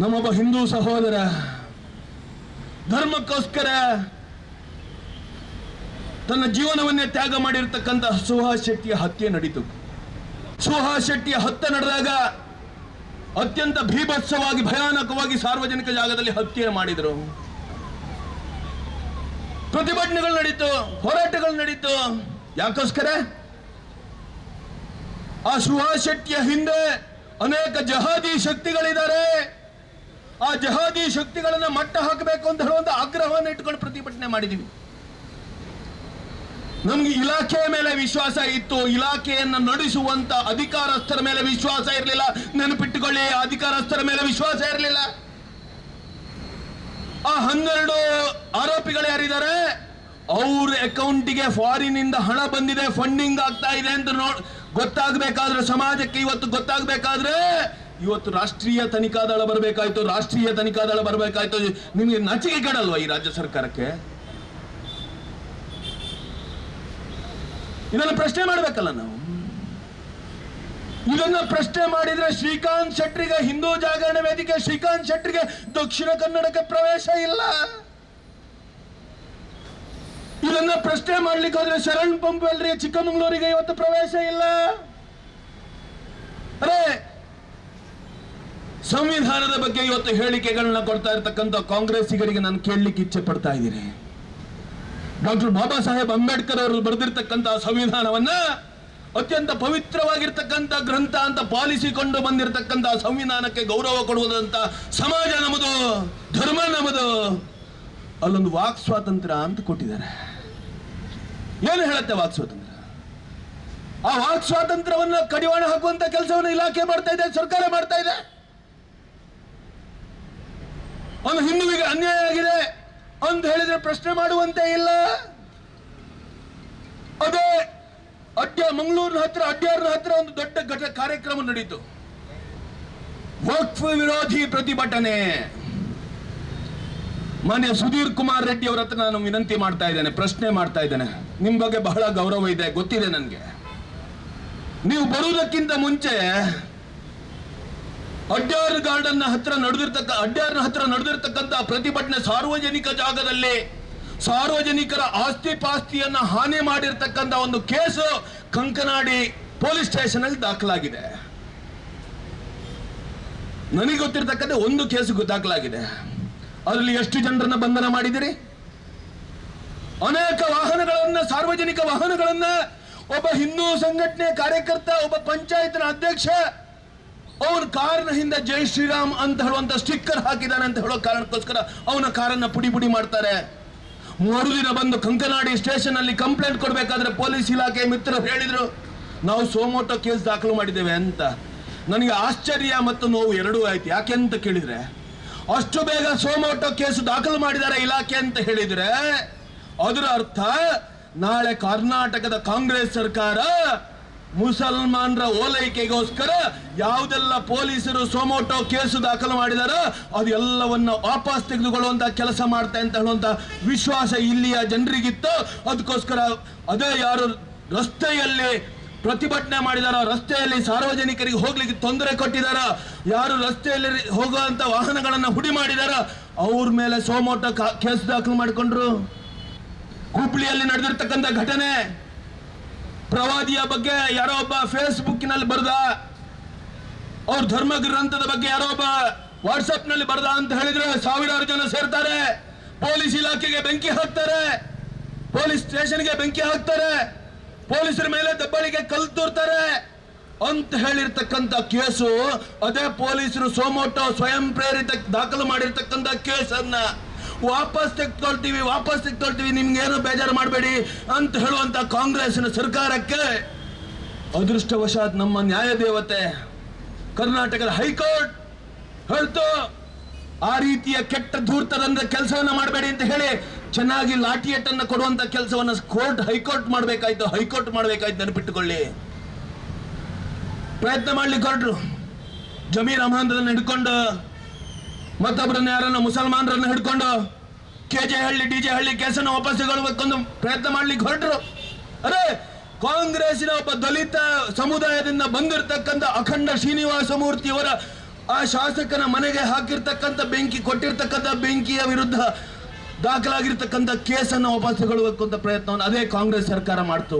ನಮ್ಮೊಬ್ಬ ಹಿಂದೂ ಸಹೋದರ, ಧರ್ಮಕ್ಕೋಸ್ಕರ ತನ್ನ ಜೀವನವನ್ನೇ ತ್ಯಾಗ ಮಾಡಿರ್ತಕ್ಕಂಥ ಸುಹಾಸ್ ಶೆಟ್ಟಿಯ ಹತ್ಯೆ ನಡೀತು. ಸುಹಾಸ್ ಶೆಟ್ಟಿಯ ಹತ್ಯೆ ನಡೆದಾಗ ಅತ್ಯಂತ ಭೀಭತ್ಸವಾಗಿ, ಭಯಾನಕವಾಗಿ ಸಾರ್ವಜನಿಕ ಜಾಗದಲ್ಲಿ ಹತ್ಯೆ ಮಾಡಿದರು. ಪ್ರತಿಭಟನೆಗಳು ನಡೀತು, ಹೋರಾಟಗಳು ನಡೀತು. ಯಾಕೋಸ್ಕರ? ಆ ಸುಹಾಸ್ ಶೆಟ್ಟಿಯ ಹಿಂದೆ ಅನೇಕ ಜಹಾದಿ ಶಕ್ತಿಗಳಿದ್ದಾರೆ. ಆ ಜಹಾದಿ ಶಕ್ತಿಗಳನ್ನ ಮಟ್ಟ ಹಾಕಬೇಕು ಅಂತ ಹೇಳುವಂತ ಆಗ್ರಹವನ್ನು ಇಟ್ಕೊಂಡು ಪ್ರತಿಭಟನೆ ಮಾಡಿದೀವಿ. ನಮ್ಗೆ ಇಲಾಖೆಯ ಮೇಲೆ ವಿಶ್ವಾಸ ಇತ್ತು. ಇಲಾಖೆಯನ್ನು ನಡೆಸುವಂತ ಅಧಿಕಾರಸ್ಥರ ಮೇಲೆ ವಿಶ್ವಾಸ ಇರಲಿಲ್ಲ. ನೆನಪಿಟ್ಟುಕೊಳ್ಳಿ ಅಧಿಕಾರಸ್ಥರ ಮೇಲೆ ವಿಶ್ವಾಸ ಇರಲಿಲ್ಲ. ಆ ಹನ್ನೆರಡು ಆರೋಪಿಗಳು ಯಾರಿದ್ದಾರೆ? ಅವ್ರ ಅಕೌಂಟಿಗೆ ಫಾರಿನ್ ಇಂದ ಹಣ ಬಂದಿದೆ, ಫಂಡಿಂಗ್ ಆಗ್ತಾ ಇದೆ ಅಂತ ನೋಡ್ ಗೊತ್ತಾಗ್ಬೇಕಾದ್ರೆ, ಸಮಾಜಕ್ಕೆ ಇವತ್ತು ಗೊತ್ತಾಗ್ಬೇಕಾದ್ರೆ ಇವತ್ತು ರಾಷ್ಟ್ರೀಯ ತನಿಖಾ ದಳ ಬರಬೇಕಾಯ್ತು, ರಾಷ್ಟ್ರೀಯ ತನಿಖಾ ದಳ ಬರಬೇಕಾಯ್ತು. ನಿಮಗೆ ನಚಿಕೆ ಕೆಡಲ್ವಾ ಈ ರಾಜ್ಯ ಸರ್ಕಾರಕ್ಕೆ? ಇದನ್ನ ಪ್ರಶ್ನೆ ಮಾಡಬೇಕಲ್ಲ ನಾವು? ಇದನ್ನ ಪ್ರಶ್ನೆ ಮಾಡಿದ್ರೆ ಶ್ರೀಕಾಂತ್ ಶೆಟ್ರಿಗೆ ಹಿಂದೂ ಜಾಗರಣ ವೇದಿಕೆ, ಶ್ರೀಕಾಂತ್ ಶೆಟ್ರಿಗೆ ದಕ್ಷಿಣ ಕನ್ನಡಕ್ಕೆ ಪ್ರವೇಶ ಇಲ್ಲ. ಇದನ್ನ ಪ್ರಶ್ನೆ ಮಾಡ್ಲಿಕ್ಕೆ ಹೋದ್ರೆ ಶರಣ್ ಅಲ್ರಿ ಚಿಕ್ಕಮಗಳೂರಿಗೆ ಇವತ್ತು ಪ್ರವೇಶ ಇಲ್ಲ ಅರೆ ಸಂವಿಧಾನದ ಬಗ್ಗೆ ಇವತ್ತು ಹೇಳಿಕೆಗಳನ್ನ ಕೊಡ್ತಾ ಇರತಕ್ಕಂಥ ಕಾಂಗ್ರೆಸ್ಸಿಗರಿಗೆ ನಾನು ಕೇಳಲಿಕ್ಕೆ ಇಚ್ಛೆ ಪಡ್ತಾ ಇದ್ದೀನಿ. ಡಾಕ್ಟರ್ ಬಾಬಾ ಸಾಹೇಬ್ ಅಂಬೇಡ್ಕರ್ ಅವರು ಬರೆದಿರ್ತಕ್ಕಂಥ ಸಂವಿಧಾನವನ್ನ ಅತ್ಯಂತ ಪವಿತ್ರವಾಗಿರ್ತಕ್ಕಂಥ ಗ್ರಂಥ ಅಂತ ಪಾಲಿಸಿಕೊಂಡು ಬಂದಿರತಕ್ಕಂಥ ಸಂವಿಧಾನಕ್ಕೆ ಗೌರವ ಕೊಡುವುದಂತ ಸಮಾಜ ನಮ್ಮದು, ಧರ್ಮ ನಮ್ಮದು. ಅಲ್ಲೊಂದು ವಾಕ್ ಸ್ವಾತಂತ್ರ್ಯ ಅಂತ ಕೊಟ್ಟಿದ್ದಾರೆ. ಏನು ಹೇಳುತ್ತೆ ವಾಕ್ ಸ್ವಾತಂತ್ರ್ಯ? ಆ ವಾಕ್ ಸ್ವಾತಂತ್ರ್ಯವನ್ನು ಕಡಿವಾಣ ಹಾಕುವಂತ ಕೆಲಸವನ್ನು ಇಲಾಖೆ ಮಾಡ್ತಾ ಇದೆ, ಸರ್ಕಾರ ಮಾಡ್ತಾ ಇದೆ. ಒಂದು ಹಿಂದುವಿಗೆ ಅನ್ಯಾಯ ಆಗಿದೆ ಅಂತ ಹೇಳಿದ್ರೆ ಪ್ರಶ್ನೆ ಮಾಡುವಂತೆ ಇಲ್ಲ. ಅದೇ ಅಡ್ಡ ಮಂಗಳೂರಿನ ಹತ್ರ, ಅಡ್ಯಾರ್ನ ಹತ್ರ ಒಂದು ದೊಡ್ಡ ಘಟ ಕಾರ್ಯಕ್ರಮ ನಡೀತು. ವಕ್ಫ್ ವಿರೋಧಿ ಪ್ರತಿಭಟನೆ. ಮಾನ್ಯ ಸುಧೀರ್ ಕುಮಾರ್ ರೆಡ್ಡಿ ಅವರ ಹತ್ರ ನಾನು ವಿನಂತಿ ಮಾಡ್ತಾ ಇದ್ದೇನೆ, ಪ್ರಶ್ನೆ ಮಾಡ್ತಾ ಇದ್ದೇನೆ. ನಿಮ್ ಬಗ್ಗೆ ಬಹಳ ಗೌರವ ಇದೆ, ಗೊತ್ತಿದೆ ನನಗೆ. ನೀವು ಬರುವುದಕ್ಕಿಂತ ಮುಂಚೆ ಅಡ್ಯಾರ್ ಗಾರ್ಡನ್ ಹತ್ರ ನಡೆದಿರ್ತಕ್ಕ ಅಡ್ಡಾರ್ ಹತ್ರ ನಡೆದಿರ್ತಕ್ಕಂಥ ಪ್ರತಿಭಟನೆ ಸಾರ್ವಜನಿಕ ಜಾಗದಲ್ಲಿ ಸಾರ್ವಜನಿಕರ ಆಸ್ತಿ ಪಾಸ್ತಿಯನ್ನ ಹಾನಿ ಮಾಡಿರ್ತಕ್ಕಂಥ ಒಂದು ಕೇಸು ಕಂಕನಾಡಿ ಪೊಲೀಸ್ ಸ್ಟೇಷನ್ ಅಲ್ಲಿ ದಾಖಲಾಗಿದೆ. ನನಗೆ ಗೊತ್ತಿರ್ತಕ್ಕಂಥ ಒಂದು ಕೇಸು ದಾಖಲಾಗಿದೆ. ಅದರಲ್ಲಿ ಎಷ್ಟು ಜನರನ್ನ ಬಂಧನ ಮಾಡಿದಿರಿ? ಅನೇಕ ವಾಹನಗಳನ್ನ, ಸಾರ್ವಜನಿಕ ವಾಹನಗಳನ್ನ ಒಬ್ಬ ಹಿಂದೂ ಸಂಘಟನೆ ಕಾರ್ಯಕರ್ತ, ಒಬ್ಬ ಪಂಚಾಯತ್ನ ಅಧ್ಯಕ್ಷ ಅವನ ಕಾರಿನ ಹಿಂದೆ ಜೈ ಶ್ರೀರಾಮ್ ಅಂತ ಹೇಳುವಂತ ಸ್ಟಿಕ್ಕರ್ ಹಾಕಿದ್ದಾನೆ ಅಂತ ಹೇಳೋ ಕಾರಣಕ್ಕೋಸ್ಕರ ಅವನ ಕಾರನ್ನ ಪುಡಿ ಪುಡಿ ಮಾಡ್ತಾರೆ ಮರುದಿನ ಬಂದು ಕಂಕನಾಡಿ ಸ್ಟೇಷನ್ ಅಲ್ಲಿ ಕಂಪ್ಲೇಂಟ್ ಕೊಡಬೇಕಾದ್ರೆ ಪೊಲೀಸ್ ಇಲಾಖೆ ಮಿತ್ರರು ಹೇಳಿದ್ರು, ನಾವು ಸೋಮೋಟೋ ಕೇಸ್ ದಾಖಲು ಮಾಡಿದ್ದೇವೆ ಅಂತ. ನನಗೆ ಆಶ್ಚರ್ಯ ಮತ್ತು ನೋವು ಎರಡೂ ಆಯ್ತು. ಯಾಕೆ ಅಂತ ಕೇಳಿದ್ರೆ, ಅಷ್ಟು ಬೇಗ ಸೋಮೋಟೋ ಕೇಸ್ ದಾಖಲು ಮಾಡಿದ್ದಾರೆ ಇಲಾಖೆ ಅಂತ ಹೇಳಿದ್ರೆ, ಅದರ ಅರ್ಥ ನಾಳೆ ಕರ್ನಾಟಕದ ಕಾಂಗ್ರೆಸ್ ಸರ್ಕಾರ ಮುಸಲ್ಮಾನರ ಓಲೈಕೆಗೋಸ್ಕರ ಯಾವುದೆಲ್ಲ ಪೊಲೀಸರು ಸೋಮೋಟೋ ಕೇಸು ದಾಖಲು ಮಾಡಿದಾರೋ ಅದೆಲ್ಲವನ್ನ ವಾಪಸ್ ತೆಗೆದುಕೊಳ್ಳುವಂತ ಕೆಲಸ ಮಾಡ್ತಾ ಅಂತ ಹೇಳುವಂತ ವಿಶ್ವಾಸ ಇಲ್ಲಿಯ ಜನರಿಗಿತ್ತು. ಅದಕ್ಕೋಸ್ಕರ ಅದೇ ಯಾರು ರಸ್ತೆಯಲ್ಲಿ ಪ್ರತಿಭಟನೆ ಮಾಡಿದಾರ, ರಸ್ತೆಯಲ್ಲಿ ಸಾರ್ವಜನಿಕರಿಗೆ ಹೋಗ್ಲಿಕ್ಕೆ ತೊಂದರೆ ಕೊಟ್ಟಿದಾರ, ಯಾರು ರಸ್ತೆಯಲ್ಲಿ ಹೋಗುವಂತ ವಾಹನಗಳನ್ನ ಹುಡಿ ಮಾಡಿದಾರ, ಅವ್ರ ಮೇಲೆ ಸೋಮೋಟ ಕೇಸು ದಾಖಲು ಮಾಡಿಕೊಂಡ್ರು. ಹುಬ್ಳಿಯಲ್ಲಿ ನಡೆದಿರ್ತಕ್ಕಂಥ ಘಟನೆ. ಪ್ರವಾದಿಯ ಬಗ್ಗೆ ಯಾರೋ ಒಬ್ಬ ಫೇಸ್ಬುಕ್ನಲ್ಲಿ ಬರೆದ, ಅವ್ರ ಧರ್ಮ ಗ್ರಂಥದ ಬಗ್ಗೆ ಯಾರೋ ಒಬ್ಬ ವಾಟ್ಸಪ್ನಲ್ಲಿ ಬರೆದ ಅಂತ ಹೇಳಿದ್ರೆ ಸಾವಿರಾರು ಜನ ಸೇರ್ತಾರೆ, ಪೊಲೀಸ್ ಇಲಾಖೆಗೆ ಬೆಂಕಿ ಹಾಕ್ತಾರೆ, ಪೊಲೀಸ್ ಸ್ಟೇಷನ್ಗೆ ಬೆಂಕಿ ಹಾಕ್ತಾರೆ, ಪೊಲೀಸರ ಮೇಲೆ ದಬ್ಬಾಳಿಗೆ ಕಲ್ ತೋರ್ತಾರೆ ಅಂತ ಹೇಳಿರ್ತಕ್ಕಂಥ ಕೇಸು, ಅದೇ ಪೊಲೀಸರು ಸೋಮೋಟೋ ಸ್ವಯಂ ಪ್ರೇರಿತ ದಾಖಲು ಮಾಡಿರ್ತಕ್ಕಂಥ ಕೇಸನ್ನ ವಾಪಸ್ ತೆಗೆದುಕೊಳ್ತೀವಿ ವಾಪಸ್ ತೆಗೆದುಕೊಳ್ತೀವಿ, ನಿಮ್ಗೇನು ಬೇಜಾರು ಮಾಡಬೇಡಿ ಅಂತ ಹೇಳುವಂತ ಕಾಂಗ್ರೆಸ್ನ ಸರ್ಕಾರಕ್ಕೆ ಅದೃಷ್ಟವಶಾತ್ ನಮ್ಮ ನ್ಯಾಯದೇವತೆ ಕರ್ನಾಟಕದ ಹೈಕೋರ್ಟ್ ಹೇಳ್ತು, ಆ ರೀತಿಯ ಕೆಟ್ಟ ಧೂರ್ತದಂದ್ರೆ ಕೆಲಸವನ್ನ ಮಾಡಬೇಡಿ ಅಂತ ಹೇಳಿ ಚೆನ್ನಾಗಿ ಲಾಠಿಯಟ್ಟನ್ನು ಕೊಡುವಂತ ಕೆಲಸವನ್ನ ಕೋರ್ಟ್, ಹೈಕೋರ್ಟ್ ಮಾಡಬೇಕಾಯ್ತು ಹೈಕೋರ್ಟ್ ಮಾಡಬೇಕಾಯ್ತು ನೆನಪಿಟ್ಟುಕೊಳ್ಳಿ. ಪ್ರಯತ್ನ ಮಾಡ್ಲಿಕ್ಕೆ ಹೊರಟ್ರು ಜಮೀರ್ ಅಹಮದ್ ಹಿಡ್ಕೊಂಡು ಮತ್ತೊಬ್ಬರನ್ನ ಯಾರನ್ನ ಮುಸಲ್ಮಾನರನ್ನ ಹಿಡ್ಕೊಂಡು K J Halli D J Halli ಕೇಸನ್ನು ವಾಪಸ್ ತಗೊಳ್ಬೇಕಂದು ಪ್ರಯತ್ನ ಮಾಡ್ಲಿಕ್ಕೆ ಹೊರಟರು. ಅರೆ ಕಾಂಗ್ರೆಸ್ನ ಒಬ್ಬ ದಲಿತ ಸಮುದಾಯದಿಂದ ಬಂದಿರತಕ್ಕಂಥ ಅಖಂಡ ಶ್ರೀನಿವಾಸ ಮೂರ್ತಿಯವರ ಆ ಶಾಸಕನ ಮನೆಗೆ ಹಾಕಿರ್ತಕ್ಕಂಥ ಬೆಂಕಿ, ಕೊಟ್ಟಿರ್ತಕ್ಕಂಥ ಬೆಂಕಿಯ ವಿರುದ್ಧ ದಾಖಲಾಗಿರ್ತಕ್ಕಂಥ ಕೇಸನ್ನು ವಾಪಸ್ ತಗೊಳ್ಬೇಕು ಅಂತ ಪ್ರಯತ್ನವನ್ನು ಅದೇ ಕಾಂಗ್ರೆಸ್ ಸರ್ಕಾರ ಮಾಡ್ತು.